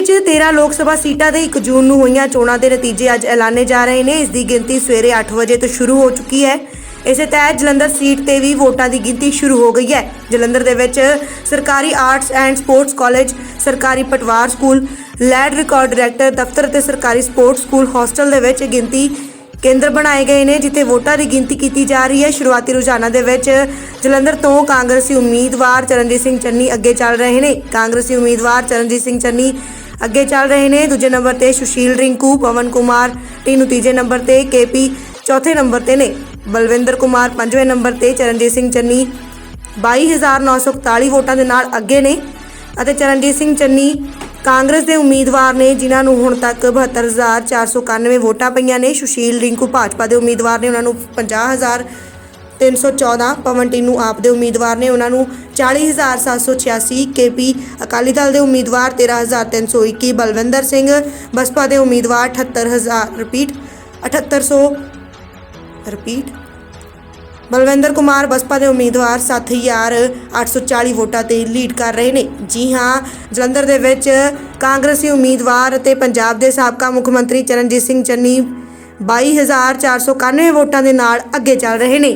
ਵਿੱਚ 13 ਲੋਕ ਸਭਾ ਸੀਟਾਂ ਦੇ 1 ਜੂਨ ਨੂੰ ਹੋਈਆਂ ਚੋਣਾਂ ਦੇ ਨਤੀਜੇ ਅੱਜ ਐਲਾਨੇ ਜਾ ਰਹੇ ਨੇ। ਇਸ ਦੀ ਗਿਣਤੀ ਸਵੇਰੇ 8 ਵਜੇ ਤੋਂ ਸ਼ੁਰੂ ਹੋ ਚੁੱਕੀ ਹੈ। ਇਸੇ ਤਹਿਤ ਜਲੰਧਰ ਸੀਟ ਤੇ ਵੀ ਵੋਟਾਂ ਦੀ ਗਿਣਤੀ ਸ਼ੁਰੂ ਹੋ ਗਈ ਹੈ। ਜਲੰਧਰ ਦੇ ਵਿੱਚ ਸਰਕਾਰੀ ਆਰਟਸ ਐਂਡ ਸਪੋਰਟਸ ਕਾਲਜ, ਸਰਕਾਰੀ ਪਟਵਾਰ ਸਕੂਲ ਲੈਡ ਰਿਕਾਰਡ ਡਾਇਰੈਕਟਰ ਦਫ਼ਤਰ ਅਤੇ ਸਰਕਾਰੀ ਸਪੋਰਟਸ ਸਕੂਲ ਹੋਸਟਲ ਦੇ ਵਿੱਚ ਗਿਣਤੀ ਕੇਂਦਰ ਬਣਾਏ ਗਏ ਨੇ, ਜਿੱਥੇ ਵੋਟਾਂ ਦੀ ਗਿਣਤੀ ਕੀਤੀ ਜਾ ਰਹੀ ਹੈ। ਸ਼ੁਰੂਆਤੀ ਰੁਝਾਨਾਂ ਦੇ ਵਿੱਚ ਜਲੰਧਰ ਤੋਂ ਕਾਂਗਰਸੀ ਉਮੀਦਵਾਰ ਚਰਨਜੀਤ ਸਿੰਘ ਚੰਨੀ ਅੱਗੇ ਚੱਲ ਰਹੇ ਨੇ। ਕਾਂਗਰਸੀ ਉਮੀਦਵਾਰ ਚਰਨਜੀਤ ਸਿੰਘ ਚੰਨੀ ਅੱਗੇ ਚੱਲ ਰਹੇ ਨੇ। ਦੂਜੇ ਨੰਬਰ ਤੇ ਸੁਸ਼ੀਲ ਰਿੰਕੂ, ਪਵਨ ਕੁਮਾਰ ਟੀਨੂ ਤੀਜੇ ਨੰਬਰ ਤੇ ਕੇਪੀ ਚੌਥੇ ਨੰਬਰ ਤੇ ਨੇ। ਬਲਵਿੰਦਰ ਕੁਮਾਰ ਪੰਜਵੇਂ ਨੰਬਰ ਤੇ, ਚਰਨਜੀਤ ਸਿੰਘ ਚੰਨੀ 22941 ਵੋਟਾਂ ਦੇ ਨਾਲ ਅੱਗੇ ਨੇ ਅਤੇ ਚਰਨਜੀਤ ਸਿੰਘ ਚੰਨੀ ਕਾਂਗਰਸ ਦੇ ਉਮੀਦਵਾਰ ਨੇ, ਜਿਨ੍ਹਾਂ ਨੂੰ ਹੁਣ ਤੱਕ 72491 ਵੋਟਾਂ ਪਈਆਂ ਨੇ, ਸੁਸ਼ੀਲ ਰਿੰਕੂ ਭਾਜਪਾ ਦੇ ਉਮੀਦਵਾਰ ਨੇ, ਉਹਨਾਂ ਨੂੰ 50000 314 ਪਵਨ ਟੀਨੂ ਆਪ ਦੇ ਉਮੀਦਵਾਰ ਨੇ, ਉਹਨਾਂ ਨੂੰ 40786 ਕੇਪੀ ਅਕਾਲੀ ਦਲ ਦੇ ਉਮੀਦਵਾਰ 13321 ਬਲਵਿੰਦਰ ਸਿੰਘ ਬਸਪਾ ਦੇ ਉਮੀਦਵਾਰ 78000 ਰਿਪੀਟ 7800 ਰਿਪੀਟ ਬਲਵਿੰਦਰ ਕੁਮਾਰ ਬਸਪਾ ਦੇ ਉਮੀਦਵਾਰ 7840 ਵੋਟਾਂ ਤੇ ਲੀਡ ਕਰ ਰਹੇ ਨੇ। ਜੀ ਹਾਂ, ਜਲੰਧਰ ਦੇ ਵਿੱਚ ਕਾਂਗਰਸੀ ਉਮੀਦਵਾਰ ਅਤੇ ਪੰਜਾਬ ਦੇ ਸਾਬਕਾ ਮੁੱਖ ਮੰਤਰੀ ਚਰਨਜੀਤ ਸਿੰਘ ਚੰਨੀ 22491 ਵੋਟਾਂ ਦੇ ਨਾਲ ਅੱਗੇ ਚੱਲ ਰਹੇ ਨੇ।